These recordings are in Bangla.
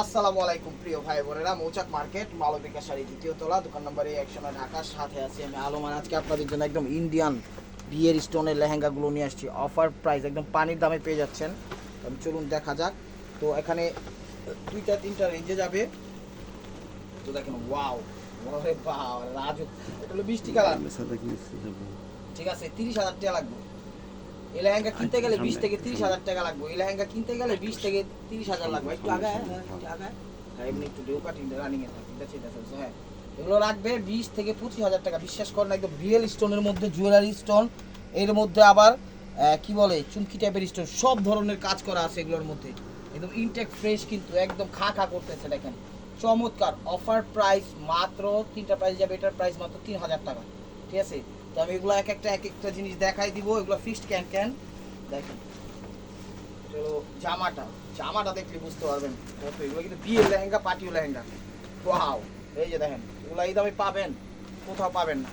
আসসালামু আলাইকুম প্রিয় ভাই বোনেরা মৌচাক মার্কেট মালবিকা শাড়ি দ্বিতীয় তলা দোকান নম্বর এই একশো নয় ঢাকার সাথে আছি আমি আলমান আজকে আপনাদের জন্য একদম ইন্ডিয়ান বিয়ের স্টোনের লেহেঙ্গাগুলো নিয়ে আসছি। অফার প্রাইস একদম পানির দামে পেয়ে যাচ্ছেন। চলুন দেখা যাক। তো এখানে দুইটা তিনটা রেঞ্জে যাবে। তো দেখেন ওয়াও রাজু এটা হলো বৃষ্টি কালার। ঠিক আছে তিরিশ হাজার টাকা লাগবে। এই লেহেঙ্গা কিনতে গেলে বিশ থেকে তিরিশ হাজার টাকা লাগবে। এই লেহেঙ্গা কিনতে গেলে বিশ থেকে তিরিশ হাজার লাগবে। একটু আগে একটু আগে। হ্যাঁ এমনি একটু ডেউ কাটিং রানিং এ থাকে হ্যাঁ। এগুলো রাখবে বিশ থেকে পঁচিশ হাজার টাকা। বিশ্বাস করেন একদম রিয়েল স্টোনের মধ্যে জুয়েলারি স্টোন এর মধ্যে আবার কি বলে চুমকি টাইপের স্টোন সব ধরনের কাজ করা আছে এগুলোর মধ্যে। একদম ইনটেক ফ্রেশ কিন্তু একদম খা খা করতেছে দেখেন। চমৎকার। অফার প্রাইস মাত্র তিনটা প্রাইস যাবে এটার প্রাইস মাত্র তিন হাজার টাকা। ঠিক আছে? তো আমি এগুলো এক একটা এক একটা জিনিস দেখাই দিব, এগুলো ফিক্সড ক্যান ক্যান দেখেন। জামাটা। জামাটা দেখলে বুঝতে পারবেন কত, এগুলো কিন্তু বিয়ের লেহেঙ্গা পার্টিও লেহেঙ্গা। ওয়াও, এই যে দেখেন এগুলো এই দামে পাবেন, কোথাও পাবেন না।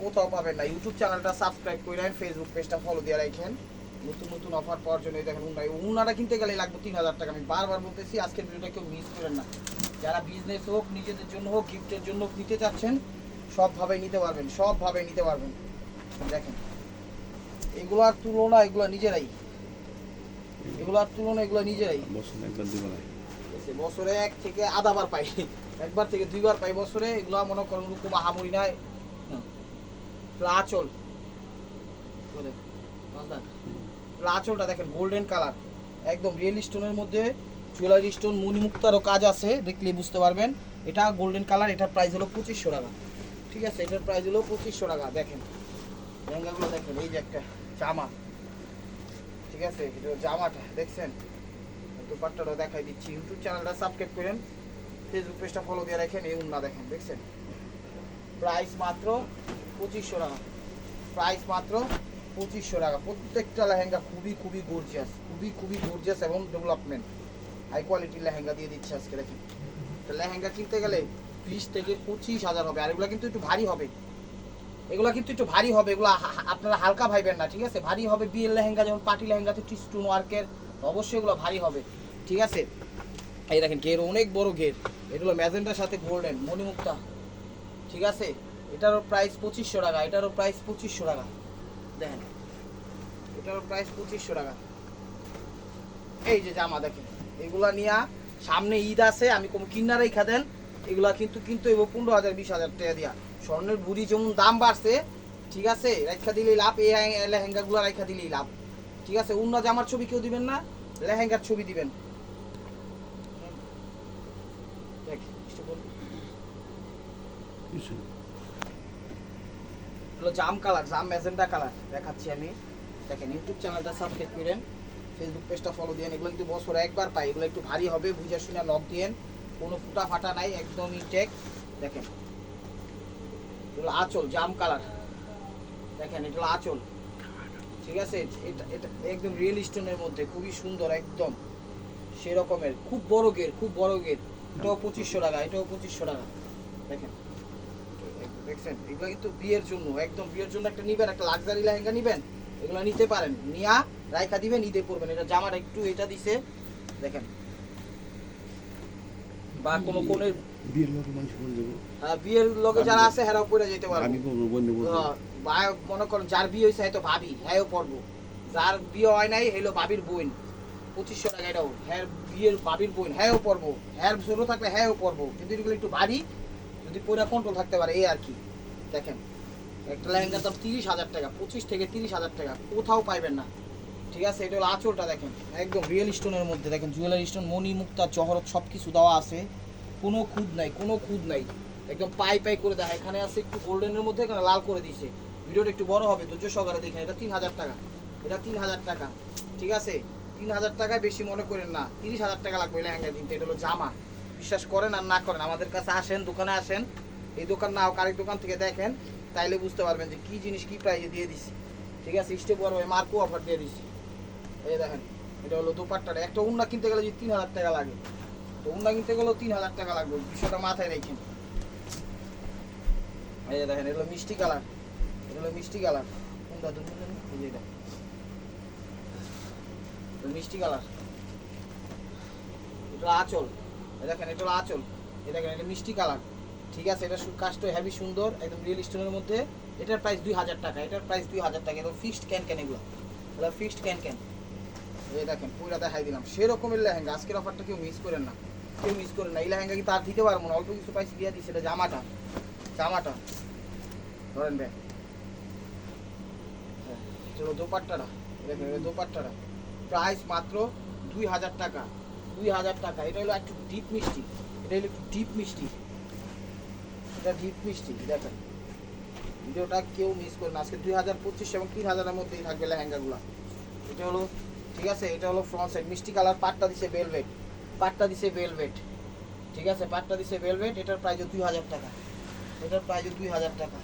কোথাও পাবেন না। ইউটিউব চ্যানেলটা সাবস্ক্রাইব করে রাখেন ফেসবুক পেজটা ফলো দিয়ে রাখেন। নতুন নতুন অফার পাওয়ার জন্য দেখেন উনারা উনারা কিনতে গেলে লাগবে তিন হাজার টাকা। আমি বারবার বলতেছি, আজকের ভিডিওটা কেউ মিস করেন না। যারা বিজনেস হোক, নিজেদের জন্য হোক গিফটের জন্য নিতে চাচ্ছেন সবভাবে নিতে পারবেন সবভাবে নিতে পারবেন। দেখেন এগুলার তুলনা এগুলো নিজেরাই। এগুলার তুলনা এগুলো নিজেরাই। বছরে এক থেকে আধাবার পাই। একবার থেকে দুইবার পাই বছরে এগুলো মনে করেন ওরকম আহামরি নাই। প্লাচল? প্লাচলটা দেখেন গোল্ডেন কালার একদম রিয়েল স্টোনের মধ্যে জুয়েলারি স্টোন মণিমুক্তারও কাজ আছে দেখলে বুঝতে পারবেন। এটা গোল্ডেন কালার এটার প্রাইস হলো পঁচিশশো টাকা। ঠিক আছে, এটার প্রাইস হলো পঁচিশশো টাকা, দেখেন। লেহেঙ্গাগুলো দেখেন, এই যে একটা জামা। ঠিক আছে, এটা জামাটা, দেখছেন? দুপাট্টাটা দেখাই দিচ্ছি। ইউটিউব চ্যানেলটা সাবস্ক্রাইব করেন ফেসবুক পেজটা ফলো দিয়ে রাখেন, এই উন্না দেখেন, দেখছেন? প্রাইস মাত্র পঁচিশশো টাকা। প্রাইস মাত্র পঁচিশশো টাকা। প্রত্যেকটা লেহেঙ্গা খুবই খুবই গর্জিয়াস খুবই খুবই গর্জিয়াস এবং ডেভেলপমেন্ট হাই কোয়ালিটির লেহেঙ্গা দিয়ে দিচ্ছে আজকে, দেখেন। তো লেহেঙ্গা কিনতে গেলে বিশ থেকে পঁচিশ হাজার হবে, আর এগুলো কিন্তু একটু ভারী হবে। এগুলো কিন্তু একটু ভারী হবে, এগুলো আপনারা হালকা ভাইবেন না, ঠিক আছে? ভারী হবে বিয়ের লেহেঙ্গা, যেমন পার্টি লেহেঙ্গাতে স্টোন ওয়ার্কের অবশ্যই এগুলো ভারী হবে, ঠিক আছে? এই দেখেন, ঘের, অনেক বড় ঘের। এগুলো ম্যাজেন্টার সাথে গোল্ডেন, মণিমুক্তা, ঠিক আছে? এটারও প্রাইস পঁচিশশো টাকা, এটারও প্রাইস পঁচিশশো টাকা। দেখেন, এটারও প্রাইস পঁচিশশো টাকা। এই যে জামা দেখেন, এগুলা নিয়া সামনে ঈদ আছে, আমি কোনো কিনার রেখা দেন এগুলা কিন্তু কিন্তু এবার পনেরো হাজার বিশ হাজার টাকা দিয়া। স্বর্ণের বুড়ি যেমন দাম বাড়ছে ঠিক আছে রেখা দিলেই লাভ এই লেহেঙ্গাগুলো রেখা দিলেই লাভ। ঠিক আছে অন্য জামার ছবি কেউ দিবেন না লেহেঙ্গার ছবি দিবেন। জাম কালার জাম ম্যাজেন্টা কালার দেখাচ্ছি আমি। দেখেন ইউটিউব চ্যানেলটা সাবস্ক্রাইব করেন ফেসবুক পেজটা ফলো দিয়েন এগুলো কিন্তু বছরে একবার পাই এগুলো একটু ভারী হবে বুঝে শুনে লক দিয়েন। কোনো ফুটা ফাটা নাই একদম ইনটেক দেখেন এগুলো আঁচল জাম কালার। দেখেন এটা হলো আঁচল। ঠিক আছে? এটা এটা একদম রিয়েল স্টোনের মধ্যে খুবই সুন্দর একদম। সেরকমের খুব বড় গের খুব বড় গের এটাও পঁচিশশো টাকা এটাও পঁচিশশো টাকা। দেখেন দেখছেন? এগুলো কিন্তু বিয়ের জন্য একদম বিয়ের জন্য একটা নিবেন একটা লাক্সারি লেহেঙ্গা নিবেন এগুলো নিতে পারেন। নিয়া রাইখা দিবেন ঈদে পরবেন। এটা জামাটা একটু এটা দিছে। দেখেন বা কোনো কোনের আহ, বিয়ের লগে যারা আছে হেরাও পরে যেতে পারবে। হ্যাঁ, বা মনে করেন যার বিয়ে হয়েছে হয়তো ভাবি হ্যাঁ পড়ব। যার বিয়ে হয় নাই হইল ভাবির বোন। পঁচিশশো টাকা এটাও। হ্যাঁ বিয়ের ভাবির বোন হ্যাঁ পড়ব। হ্যাঁ ছোটো থাকলে হ্যাঁ পড়ব। কিন্তু এগুলো একটু ভারী যদি পরে কন্ট্রোল থাকতে পারে এই আর কি। দেখেন একটা লেহেঙ্গার দাম তিরিশ হাজার টাকা পঁচিশ থেকে তিরিশ হাজার টাকা। কোথাও পাইবেন না। ঠিক আছে এটা হলো আঁচলটা দেখেন। একদম রিয়েল স্টোনের মধ্যে। দেখেন জুয়েলারি স্টোন মণি মুক্তা জহরত সব কিছু দেওয়া আছে। কোনো খুদ নাই, কোনো খুদ নাই। একদম পাই পাই করে দেয় এখানে আছে একটু গোল্ডেনের মধ্যে, এখানে লাল করে দিয়েছে। ভিডিওটা একটু বড় হবে, ধৈর্য সহকারে দেখেন, এটা তিন হাজার টাকা। এটা তিন হাজার টাকা, ঠিক আছে? তিন হাজার টাকায় বেশি মনে করেন না, তিরিশ হাজার টাকা লাগবে লেহেঙ্গা কিনতে, এটা হলো জামা। বিশ্বাস করেন আর না করেন, আমাদের কাছে আসেন, দোকানে আসেন, এই দোকান না হোক, আরেক দোকান থেকে দেখেন, তাইলে বুঝতে পারবেন যে কী জিনিস কি প্রাইজে দিয়ে দিছি। ঠিক আছে? স্টেপ বড় মার্কও অফার দিয়ে দিছি। এই দেখেন, এটা হলো দোপাট্টাটা। একটা উন্না কিনতে গেলে যদি তিন হাজার টাকা লাগে তো উন্না কিনতে গেলেও তিন হাজার টাকা লাগবে, বিষয়টা মাথায় রেখেন এই দেখেন, এগুলো মিষ্টি কালার। এগুলো মিষ্টি কালার। কোনটা দুটো এই যে মিষ্টি কালার। এটা আঁচল। দেখেন এটা আঁচল। এই দেখেন, এটা মিষ্টি কালার। ঠিক আছে, এটা কাজটা হেভি সুন্দর, একদম রিয়েল স্টোনের মধ্যে। এটার প্রাইস দুই হাজার টাকা, এটার প্রাইস দুই হাজার টাকা এটা ফিক্সড ক্যান ক্যান এগুলো। এগুলো ফিক্সড ক্যান ক্যান এই দেখেন পুরো দেখাই দিলাম। সেরকমের লেহেঙ্গা, আজকের অফারটা কেউ মিস করেন না। কেউ মিস করেন না। এই লেহেঙ্গা কি তার দিতে পারব না? অল্প কিছু প্রাইস দিয়ে দিচ্ছে এটা জামাটা। জামাটা। ধরেন ব্যাগ হলো দোপাট্টাটা। দেখেন দোপাট্টাটা। প্রাইস মাত্র দুই হাজার টাকা। দুই হাজার টাকা। এটা হলো একটু ডিপ মিষ্টি। এটা হলো একটু ডিপ মিষ্টি। এটা ডিপ মিষ্টি, দেখেন। ভিডিওটা কেউ মিস করে না। আজকে দুই হাজার পঁচিশ এবং তিন হাজারের মধ্যেই থাকবে লেহেঙ্গাগুলো। এটা হলো, ঠিক আছে? এটা হলো ফ্রন্ট সাইড মিষ্টি কালার পাটটা দিছে ভেলভেট পাটটা দিছে ভেলভেট ঠিক আছে? পাটটা দিছে ভেলভেট এটার প্রাইস দুই হাজার টাকা। এটার প্রাইস দুই হাজার টাকা।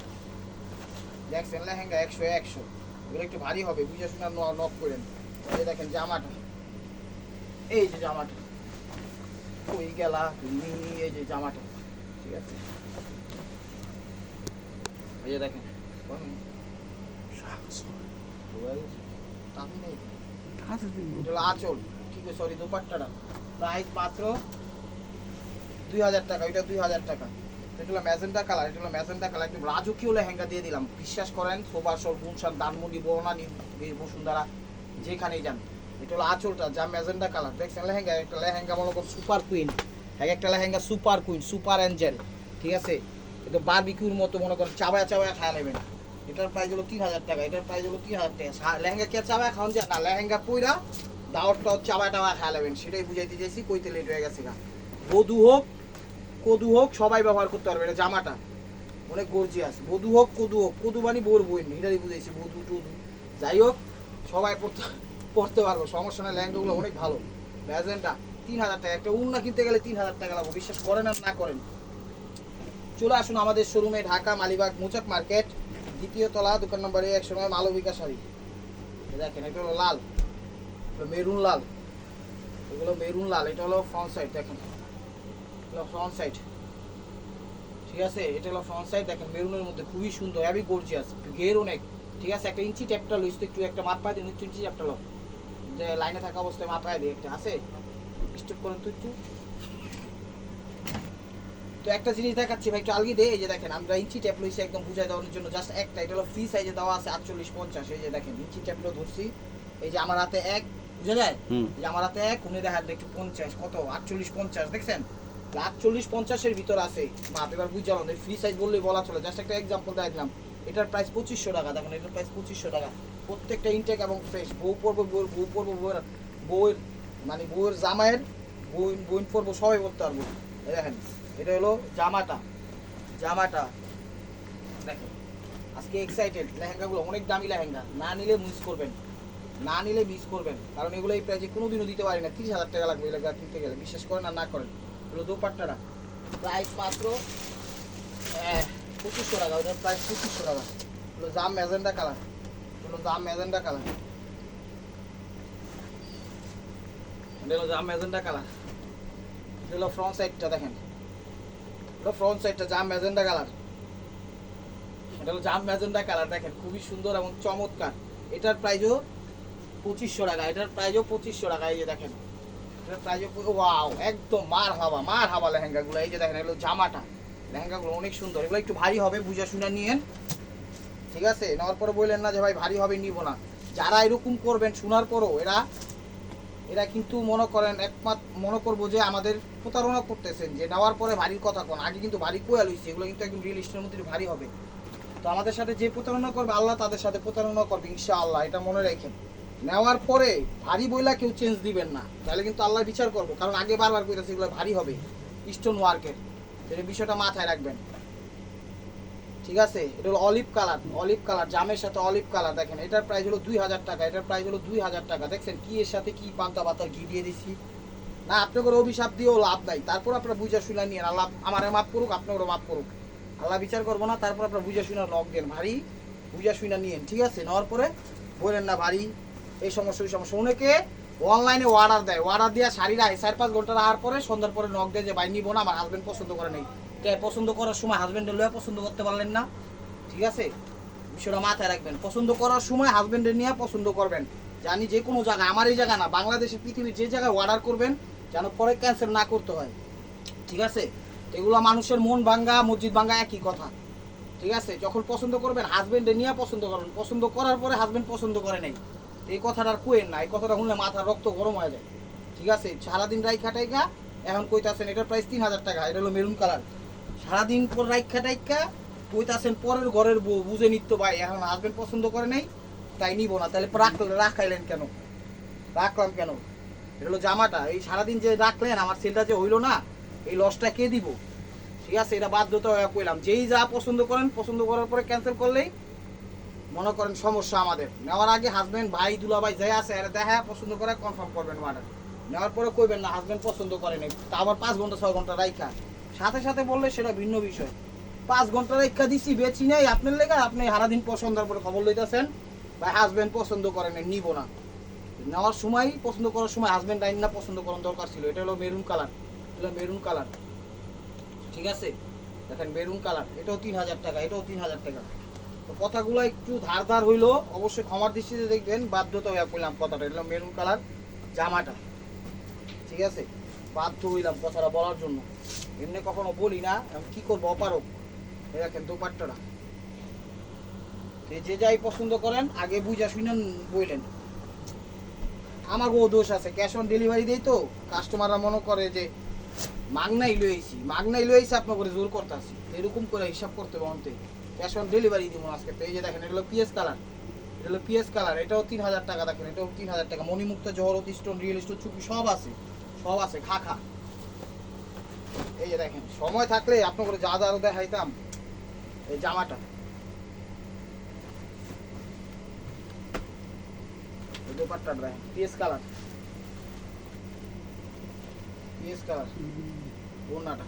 দেখছেন লেহেঙ্গা একশো একশো। এগুলো একটু ভারী হবে বুঝে শুনে নক করেন। এই দেখেন জামাটা। এই যে জামাটা। ওই গেলা তুমি? এই যে জামাটা। ঠিক আছে? এই যে দেখেন। আঁচল। ঠিক আছে সরি দোপাট্টাটা। প্রাইস মাত্র দুই হাজার টাকা এটা দুই হাজার টাকা। এটা হলো ম্যাজেন্টা কালার, এটা হলো ম্যাজেন্টা কালার। একদম রাজকীয় লেহেঙ্গা দিয়ে দিলাম। বিশ্বাস করেন সোবাসর গুনশান দানমন্ডি বর্ণানি বসুন্ধরা, যেখানেই যান। এটা হলো আঁচলটা, যা ম্যাজেন্টা কালার। দেখছেন, লেহেঙ্গা, একটা লেহেঙ্গা মনে করুন সুপার কুইন এক একটা lehenga super queen super angel ঠিক আছে? এটা বারবিকিউর মতো, মনে করেন, চাবায় চাবায় খাওয়া নেবেন। এটার প্রাইস হলো তিন হাজার টাকা, এটার প্রাইস হলো তিন হাজার টাকা। লেহেঙ্গা কে চাবায় খাওয়ান যায়? না, লেহেঙ্গা পইরা দাওয়ার টাওয়ার চাবায় টাবায় খাওয়া নেবেন সেটাই বুঝাইতে চাইছি, কইতে লেট হয়ে গেছে গা। বধু হোক, কদু হোক, সবাই ব্যবহার করতে পারবে, এটা জামাটা। অনেক গর্জিয়াস বধু হোক, কদু হোক, কদু বানি বোর বই এটাই বুঝাইছি, বধু টদু যাই হোক, সবাই পড়তে পড়তে পারব, সমস্যা নেই ল্যাঙ্গুলো অনেক ভালো। ম্যাজেন্টা, তিন হাজার টাকা, একটা উন্না কিনতে গেলে তিন হাজার টাকা লাগবে, বিশ্বাস করেন আর না করেন। চলে আসুন আমাদের শোরুমে ঢাকা মালিবাগ মুচাক মার্কেট, দ্বিতীয় তলা, দোকান নম্বরে একশো নয়, মালবিকা শাড়ি। দেখেন, এটা হলো লাল। মেরুন লাল। এগুলো মেরুন লাল, এটা হলো ফ্রন্ট সাইড দেখেন। হলো ফ্রন্ট সাইড ঠিক আছে? এটা হলো ফ্রন্ট সাইড দেখেন, মেরুনের মধ্যে খুবই সুন্দর হ্যাভি গর্জিয়াস ঘের অনেক। ঠিক আছে? একটা ইঞ্চি ট্যাপটা লইস একটু একটা মাপ পাই দিন ইঞ্চি ট্যাপটা লো। যে লাইনে থাকা অবস্থায় পাই দিই একটা, আছে? স্টপ করেন তো একটু। তো একটা জিনিস দেখাচ্ছি ভাই, একটু আলগি দে এই যে দেখেন, আমরা ইঞ্চি ট্যাপ লইছি একদম বুঝাই দেওয়ার জন্য জাস্ট একটা, এটা হলো ফ্রি সাইজে দেওয়া আছে আটচল্লিশ পঞ্চাশ, এই যে দেখেন, ইঞ্চি ট্যাপটা ধরছি। এই যে আমার হাতে এক বুঝা যায় আমার হাতে এক দেখা একটু পঞ্চাশ কত? আটচল্লিশ পঞ্চাশ দেখছেন? আটচল্লিশ পঞ্চাশের ভিতর আছে। মাপ এবার বুঝলাম ফ্রি সাইজ বললেই বলা চলে। জাস্ট একটা এক্সাম্পল দেখাই দিলাম। এটার প্রাইস পঁচিশশো টাকা। দেখুন এটার প্রাইস পঁচিশশো টাকা। প্রত্যেকটা ইনটেক এবং ফ্রেশ বউ পরবো বউয়ের বউ পরবো বউয়ের বউয়ের মানে বউয়ের জামাইয়ের বউ বইন পরবো সবাই পরতে পারব। দেখেন এটা হলো জামাটা। জামাটা দেখেন। আজকে এক্সাইটেড লেহেঙ্গাগুলো অনেক দামি লেহেঙ্গা। না নিলে মিস করবেন। না নিলে মিস করবেন। কারণ এগুলো এই প্রাইজে কোনোদিনও দিতে পারি না। তিরিশ হাজার টাকা লাগবে লেহেঙ্গা কিনতে গেলে। বিশ্বাস করেন আর না করেন। এগুলো দোপাট্টাটা প্রাইস মাত্র পঁচিশশো টাকা। ওটার প্রাইস পঁচিশশো টাকা। এগুলো জাম ম্যাজেন্ডা কালার এগুলো জাম ম্যাজেন্ডা কালার এটা হলো জাম ম্যাজেন্ডা কালার এটা হলো ফ্রন্ট সাইডটা দেখেন। এটা ফ্রন্ট সাইডটা জাম ম্যাজেন্ডা কালার এটা হলো জাম ম্যাজেন্ডা কালার দেখেন। খুবই সুন্দর এবং চমৎকার। এটার প্রাইসও পঁচিশশো টাকা, এটার প্রাইসও পঁচিশশো টাকা, এই যে দেখেন। এটার প্রাইসও ওয়াও, একদম মার হাওয়া মার হাওয়া লেহেঙ্গাগুলো, এই যে দেখেন, এগুলো জামাটা। লেহেঙ্গাগুলো অনেক সুন্দর, এগুলো একটু ভারী হবে বুঝা শুনে নিয়েন। ঠিক আছে? নেওয়ার পরে বললেন না যে, ভাই, ভারী হবে, নিব না। যারা এরকম করবেন, শোনার পরও এরা এরা কিন্তু মনে করেন, একমাত্র মনে করব যে, আমাদের প্রতারণা করতেছেন, যে নেওয়ার পরে ভারীর কথা কোন। আগে কিন্তু ভারী কোয়া লইছে এগুলো কিন্তু একদম রিয়েল স্টোনের মধ্যে ভারী হবে। তো আমাদের সাথে যে প্রতারণা করবে, আল্লাহ তাদের সাথে প্রতারণা করবে, ইনশাআল্লাহ, এটা মনে রাখেন। নেওয়ার পরে ভারী বইলা কেউ চেঞ্জ দিবেন না। তাহলে কিন্তু আল্লাহ বিচার করব। কারণ আগে বারবার কইতেছে, এগুলো ভারী হবে। স্টোন ওয়ার্কের এই বিষয়টা মাথায় রাখবেন। ঠিক আছে? এটা হলো অলিভ কালার অলিভ কালার জামের সাথে অলিভ কালার দেখেন, এটার প্রাইস হলো দুই হাজার টাকা, এটার প্রাইস হলো দুই হাজার টাকা। দেখছেন, কি এর সাথে কি পান্তা পাতার ঘি দিয়ে দিছি? না আপনাদের অভিশাপ দিয়েও লাভ নাই। তারপর আপনারা বুঝা শুনা নিয়ে আল্লাহ আমার মাফ করুক, আপনারও মাফ করুক। আল্লাহ বিচার করব না, তারপর আপনারা বুঝা শুনা লক দেন। ভারী বুঝা শুনা নিয়েন, ঠিক আছে? নেওয়ার পরে বলেন না ভারী। এই সমস্যা এই সমস্যা অনেকে অনলাইনে অর্ডার দেয়। অর্ডার দেওয়া শাড়িরা চার পাঁচ ঘণ্টা রাখার পরে সন্ধ্যার পরে নক দেয় যে, ভাই, নিবো না, আমার হাজবেন্ড পছন্দ করে নেই। কে পছন্দ করার সময় হাজবেন্ডের লয়ে পছন্দ করতে পারলেন না। ঠিক আছে? বিষয়টা মাথায় রাখবেন। পছন্দ করার সময় হাজবেন্ডের নিয়ে পছন্দ করবেন। জানি যে কোনো জায়গায়, আমার এই জায়গা না বাংলাদেশের পৃথিবীর যে জায়গায় অর্ডার করবেন, যেন পরে ক্যান্সেল না করতে হয়। ঠিক আছে? এগুলো মানুষের মন ভাঙ্গা, মসজিদ ভাঙ্গা একই কথা। ঠিক আছে? যখন পছন্দ করবেন হাজবেন্ডে নিয়ে পছন্দ করবেন। পছন্দ করার পরে হাজবেন্ড পছন্দ করে নাই। এই কথাটা আর কোয়েন না, এই কথাটা শুনলে মাথার রক্ত গরম হয়ে যায়। ঠিক আছে? সারাদিন রাইখা টাইকা এখন কইতাছেন এটার প্রাইস তিন হাজার টাকা, এটা হলো মেরুন কালার সারাদিন পর রাইখা টাইকা কইতাছেন পরের ঘরের বউ, বুঝে নিত্য ভাই, এখন হাজবেন্ড পছন্দ করে নাই, তাই নিব না। তাহলে রাখ রাখাইলেন কেন? রাখলাম কেন? এটা হলো জামাটা। এই সারাদিন যে রাখলেন, আমার সেলটা যে হইল না, এই লসটা কে দিব? ঠিক আছে? এটা বাধ্যতা কইলাম। যেই যা পছন্দ করেন, পছন্দ করার পরে ক্যান্সেল করলেই মনে করেন সমস্যা আমাদের। নেওয়ার আগে হাজবেন্ড ভাই দুলা ভাই যাই আছে দেখা পছন্দ করে কনফার্ম করবেন অর্ডার নেওয়ার পরে কইবেন, না হাজবেন্ড পছন্দ করে তা আবার পাঁচ ঘণ্টা, ছয় ঘণ্টা রাইখা। সাথে সাথে বললে সেটা ভিন্ন বিষয়। পাঁচ ঘণ্টা রাইখা দিছি, বেচি নাই, আপনার লেগে, আপনি সারাদিন পছন্দের পরে খবর লইতেছেন, ভাই হাজবেন্ড পছন্দ করে নাই, নিব না। নেওয়ার সময়, পছন্দ করার সময় হাজবেন্ড আইন না পছন্দ করার দরকার ছিল। এটা হলো মেরুন কালার এটা মেরুন কালার ঠিক আছে? দেখেন মেরুন কালার এটাও তিন হাজার টাকা, এটাও তিন হাজার টাকা। কথাগুলো একটু ধার ধার হইল। অবশ্যই ক্ষমার দৃষ্টিতে দেখবেন, বাধ্যতা হয়ে করলাম কথাটা। এটা মেরুন কালার জামাটা। ঠিক আছে? বাধ্য হইলাম কথাটা বলার জন্য। এমনি কখনো বলি না কি করব অপারক দেখেন দোপাট্টাটা। যে যাই পছন্দ করেন, আগে বুঝা শুনেন বললেন আমার ও দোষ আছে ক্যাশ অন ডেলিভারি দেই তো। কাস্টমাররা মনে করে যে মাগনাই লইছি মাগনাই লইছি আপনার করে জোর করতে আসি এরকম করে হিসাব করতে হবে অন্তে। ক্যাশ অন ডেলিভারি দিব আজকে তো। এই যে দেখেন, এটা হলো পিএস কালার এটা হলো পিএস কালার এটাও তিন হাজার টাকা দেখেন, এটাও তিন হাজার টাকা। মণিমুক্ত, জহরত, স্টোন, রিয়েল স্টোন, চুপি, সব আছে। সব আছে, খা খা। এই যে দেখেন, সময় থাকলে আপনার যা যা দেখাইতাম, এই জামাটা। দোপাট্টাটা দেখেন পিএস কালার পিএস কালার ওনাটা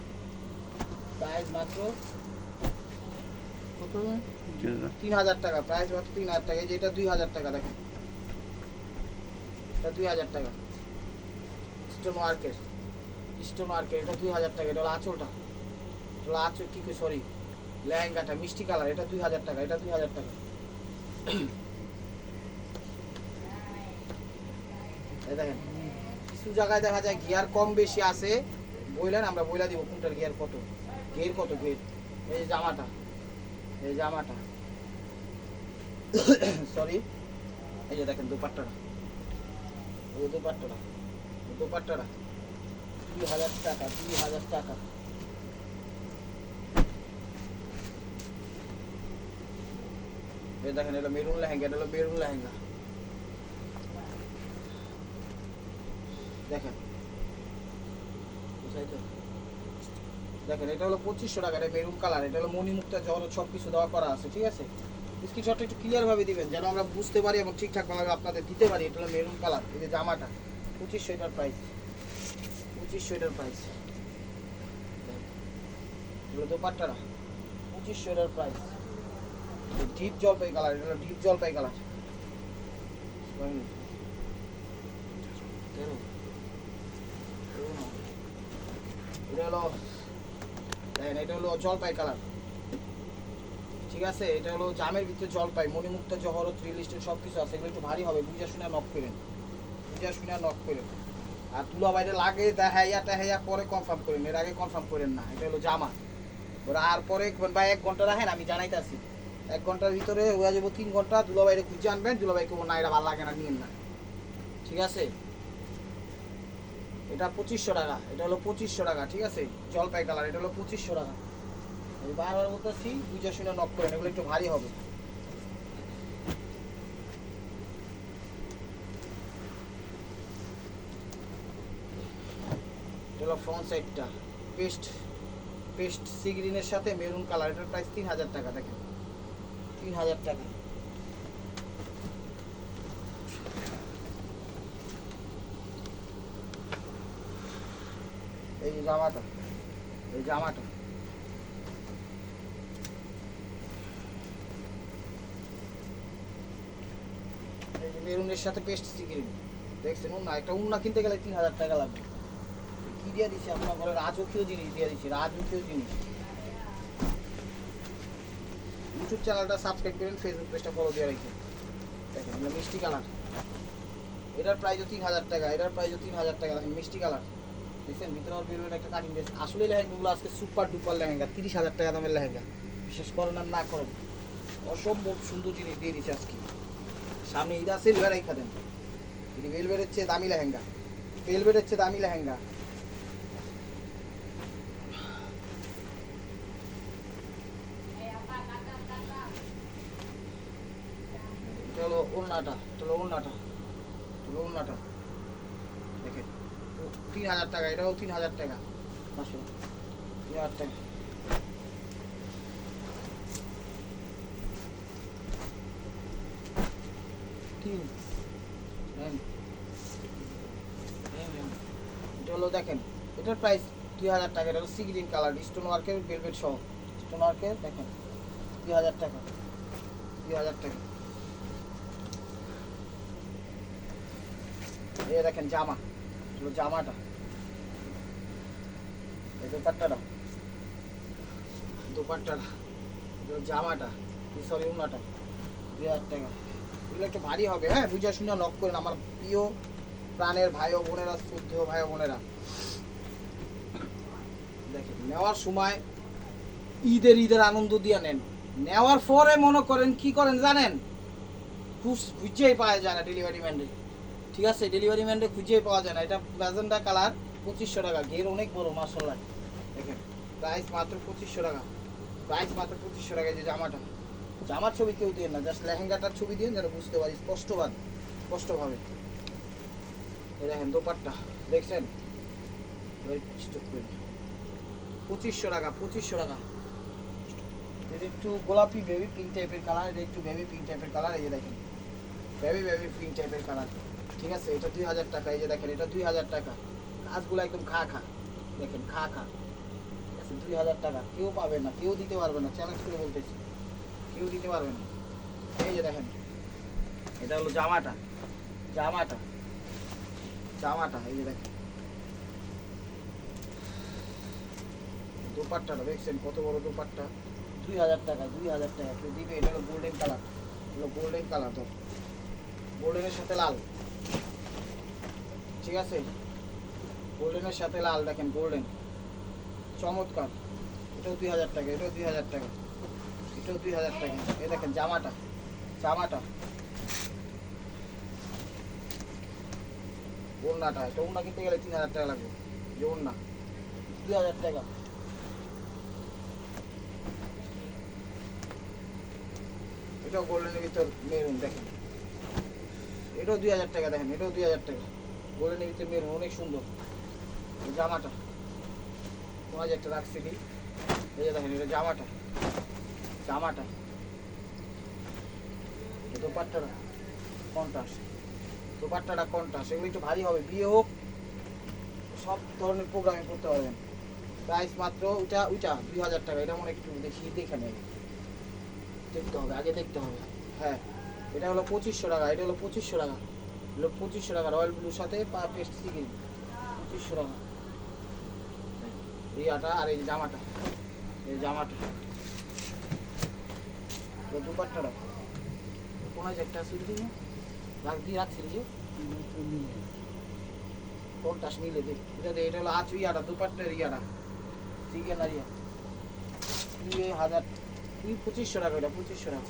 প্রাইস মাত্র কত তিন হাজার। টাকা প্রাইস মাত্র তিন হাজার টাকা এই যে এটা দুই হাজার টাকা দেখেন। এটা দুই হাজার টাকা। স্টোন ওয়ার্কের স্টোন ওয়ার্কের এটা দুই হাজার টাকা এটা হলো আঁচলটা। এটা হলো আঁচল কি সরি লেহেঙ্গাটা মিষ্টি কালার এটা দুই হাজার টাকা এটা দুই হাজার টাকা। দেখেন কিছু জায়গায় দেখা যায় গিয়ার কম বেশি আছে। বইলেন আমরা বইলা দিব কোনটার গিয়ার কত। গিয়ার কত গিয়ার? এই যে জামাটা। এই জামাটা সরি এই যে দেখেন দুপাট্টাটা। এই দুপাট্টাটা। এই দুপাট্টাটা। দুই হাজার টাকা, দুই হাজার টাকা। এই দেখেন, এটা মেরুন লেহেঙ্গা, এটা হলো মেরুন লেহেঙ্গা দেখেন বুঝাই তো? দেখেন, এটা হলো পঁচিশশো টাকা, এটা মেরুন কালার এটা হলো মণিমুক্তা জহরত সব কিছু দেওয়া করা আছে, ঠিক আছে? স্ক্রিনশটটা একটু ক্লিয়ার ভাবে দিবেন, যেন আমরা বুঝতে পারি এবং ঠিকঠাক ভাবে আপনাদের দিতে পারি, এটা হলো মেরুন কালার এই যে জামাটা। পঁচিশশো এটার প্রাইস পঁচিশশো এটার প্রাইস এগুলো দোপাট্টারা। পঁচিশশো এটার প্রাইস ডিপ জলপাই কালার এটা হলো ডিপ জলপাই কালার এটা হলো দেখেন এটা হলো জলপাই কালার। ঠিক আছে? এটা হলো জামের ভিতরে জলপাই, মণিমুক্ত জহর রিয়েল এস্টেট সব কিছু আছে। এগুলো একটু ভারী হবে। বুঝা শুনে নক করেন। বুঝা শুনে নক করেন। আর তুলা বাইরে লাগে, দেখাইয়া, টেহাইয়া, পরে কনফার্ম করেন। এর আগে কনফার্ম করেন না। এটা হলো জামা। ওরা আর পরে বা এক ঘণ্টা রাখেন, আমি জানাইতেছি। এক ঘণ্টার ভিতরে হয়ে যাব তিন ঘণ্টা। দুলা বাইরে খুঁজে আনবেন। দুলা ভাই কেবল না এটা ভালো লাগে না, নিয়েন না। ঠিক আছে? এটা পঁচিশশো টাকা, এটা হলো পঁচিশশো টাকা, ঠিক আছে? জলপাই কালার, এটা হলো পঁচিশশো টাকা। আমি বারবার বলতেছি বুঝে শুনে নক করেন, এগুলো একটু ভারী হবে। হলো ফ্রন্ট সাইডটা পেস্ট পেস্ট সি গ্রিনের সাথে মেরুন কালার এটার প্রাইস তিন হাজার টাকা, দেখেন। তিন হাজার টাকা। এই জামাটা এই জামাটা। এই মেরুনের সাথে পেস্ট সিগ্রিন দেখছেন উন্না একটা উন্না কিনতে গেলে তিন হাজার টাকা লাগবে। কি দিয়ে দিচ্ছি আপনার ঘরে রাজকীয় জিনিস দিয়ে দিচ্ছি রাজকীয় জিনিস। ইউটিউব চ্যানেলটা সাবস্ক্রাইব করেন ফেসবুক পেজটা ফলো দিয়ে রাখেন। দেখেন মিষ্টি কালার এটার প্রাইসও তিন হাজার টাকা, এটার প্রাইসও তিন হাজার টাকা, দেখেন, মিষ্টি কালার দেখছেন ভিতরে আর একটা কাটিং ড্রেস আসলে লেহেঙ্গাগুলো আজকে সুপার ডুপার লেহেঙ্গা, তিরিশ হাজার টাকা দামের লেহেঙ্গা। বিশেষ করেন আর না করেন অসম্ভব সুন্দর জিনিস দিয়ে দিচ্ছে আজকে। সামনে ঈদ আছে, এবার রেখা দেন। এটি ভেলভেটের চেয়ে দামি লেহেঙ্গা। ভেলভেটের চেয়ে দামি লেহেঙ্গা। হলো ওড়নাটা হলো ওড়নাটা হলো ওড়নাটা। তিন হাজার টাকা, এটাও তিন হাজার টাকা। পাঁচশো তিন। হাজার টাকা তিন। এটা হলো দেখেন, এটার প্রাইস দুই হাজার টাকা, এটা হলো সি গ্রিন কালার স্টোন ওয়ার্কের ভেলভেট সহ। স্টোন ওয়ার্কের দেখেন দুই হাজার টাকা। দুই হাজার টাকা। এই দেখেন জামা জামাটা। দোপাট্টাটা দোপাট্টাটা জামাটা সরি উনাটা, দুই হাজার টাকা। এগুলো একটু ভারী হবে হ্যাঁ বুঝে শুনে লক করেন আমার প্রিয় প্রাণের ভাই ও বোনেরা শুদ্ধ ভাই ও বোনেরা। দেখেন, নেওয়ার সময় ঈদের ঈদের আনন্দ দিয়ে নেন। নেওয়ার পরে মনে করেন, কি করেন জানেন? খুঁজেই পাওয়া যায় না ডেলিভারি ম্যান্ডে ঠিক আছে? ডেলিভারি ম্যান্ডে খুঁজেই পাওয়া যায় না। এটা ম্যাজেন্ডা কালার পঁচিশশো টাকা। ঘের অনেক বড় মার্শাল্লাহ দেখেন প্রাইস মাত্র পঁচিশশো টাকা। প্রাইস মাত্র পঁচিশশো টাকা যে জামাটা। জামার ছবি কেউ দিয়ে না জাস্ট লেহেঙ্গাটার ছবি দিয়ে যেন বুঝতে পারি স্পষ্টবাদ স্পষ্টভাবে। দেখেন দোপাট্টা, দেখছেন? পঁচিশশো টাকা পঁচিশশো টাকা। এটা একটু গোলাপি বেবি পিঙ্ক টাইপের কালার এটা একটু বেবি পিঙ্ক টাইপের কালার এই যে দেখেন। বেবি বেবি পিঙ্ক টাইপের কালার ঠিক আছে? এটা দুই হাজার টাকা, এই যে দেখেন, এটা দুই হাজার টাকা। কাজগুলো একদম খা খা। দেখেন, খা খা। দুই হাজার টাকা। কেউ পাবে না, কেউ দিতে পারবে না। চ্যালেঞ্জ করে বলতেছি। কেউ দিতে পারবে না। এই যে দেখেন, এটা হলো জামাটা। জামাটা। জামাটা, এই যে দেখেন। দোপাট্টাটা দেখছেন, কত বড় দোপাট্টা? দুই হাজার টাকা, দুই হাজার টাকা। কেউ দিবে, এটা হলো গোল্ডেন কালার হলো গোল্ডেন কালার তো গোল্ডেনের সাথে লাল। ঠিক আছে? গোল্ডেনের সাথে লাল, দেখেন গোল্ডেন চমৎকার। এটাও দুই হাজার টাকা, এটাও দুই হাজার টাকা। এটাও দুই হাজার টাকা। এই দেখেন, জামাটা জামাটা। ওড়নাটা, এটা ওড়না কিনতে গেলে তিন হাজার টাকা লাগবে যে ওড়না। দুই হাজার টাকা। এটাও গোল্ডেনের ভিতর মেরুন দেখেন। এটাও দুই হাজার টাকা, দেখেন, এটাও দুই হাজার টাকা। গোল্ডেনের ভিতর মেরুন অনেক সুন্দর। এই জামাটা। কোন একটা রাখছি কি এই যে দেখেন এটা জামাটা। জামাটা। দোপাট্টাটা কন্টাস দোপাট্টাটা কন্টাস এগুলো একটু ভারী হবে। বিয়ে হোক, সব ধরনের প্রোগ্রামে করতে পারবেন। প্রাইস মাত্র ওইটা ওইটা, দুই হাজার টাকা। এটা মনে একটু দেখি দেখে নেই দেখতে হবে, আগে দেখতে হবে। হ্যাঁ এটা হলো পঁচিশশো টাকা, এটা হলো পঁচিশশো টাকা। হলো পঁচিশশো টাকা, রয়্যাল ব্লুর সাথে পা পেস্ট সিগিল পঁচিশশো টাকা। এই আটা আর এই জামাটা। এই জামাটা। দুপাট্টাটা কোন একটা সুইট দিন রাখ দিয়ে রাখছি যে, কোনটা মিলে দে। এটা দে, এটা হলো আচ ইয়াটা, দুপাট্টার ইয়াটা। সিগেল আর ইয়া। দুই হাজার দুই পঁচিশশো টাকা এটা, পঁচিশশো টাকা।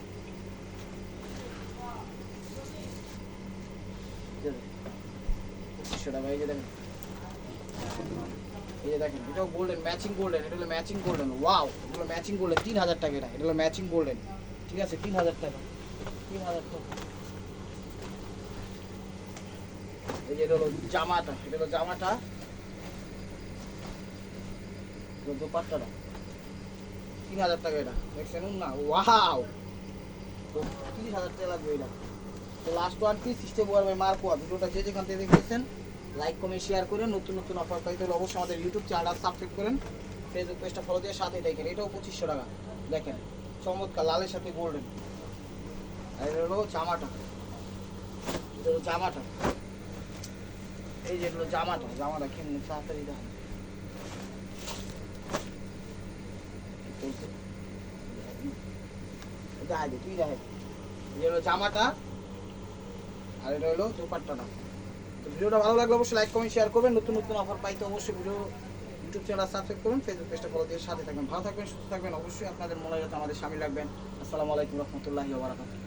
পঁচিশশো টাকা, এই যে দেখেন। এই যে দেখেন, এটাও গোল্ডেন ম্যাচিং গোল্ডেন এটা হলো ম্যাচিং গোল্ডেন ওয়াও এগুলো ম্যাচিং গোল্ডেন তিন হাজার টাকা এটা এটা হলো ম্যাচিং গোল্ডেন ঠিক আছে তিন হাজার টাকা তিন হাজার টাকা। এই যে এটা হলো জামাটা, এটা হলো জামাটা দোপাট্টাটা তিন হাজার টাকা এটা, দেখছেন না? ওয়াও তিরিশ হাজার টাকা লাগবে এটা। তো লাস্ট ওয়ান পিস সিস্টেম ওয়ার বাই মার্কোয়া ভিডিওটা যে যেখান থেকে দেখেছেন লাইক কমেন্ট শেয়ার করে নতুন নতুন অফার পাইতে হলে অবশ্যই আমাদের ইউটিউব চ্যানেলটা সাবস্ক্রাইব করেন। ফেসবুক পেজটা ফলো দিয়ে সাথে দেখেন। এটাও পঁচিশশো টাকা। দেখেন, চমৎকার, লালের সাথে গোল্ডেন আর এটা হলো জামাটা। এটা হলো জামাটা। এই যে হলো জামাটা। জামাটা কেমন তাড়াতাড়ি দেখেন। দেখা দে, তুই দেখে এই হলো জামাটা, আর এটা হলো দোপাট্টাটা। ভিডিওটা ভালো লাগলে অবশ্যই লাইক কমেন্ট শেয়ার করবেন। নতুন নতুন অফার পাইতে অবশ্যই ভিডিও ইউটিউব চ্যানেল সাবস্ক্রাইব করুন ফেসবুক পেজটা ফলো দিয়ে সাথে থাকবেন। ভালো থাকবেন, সুস্থ থাকবেন। অবশ্যই আপনাদের মনে যাতে আমাদের সামিল রাখবেন। আসসালামু আলাইকুম রহমতুল্লাহি ওয়া বারাকাতুহু।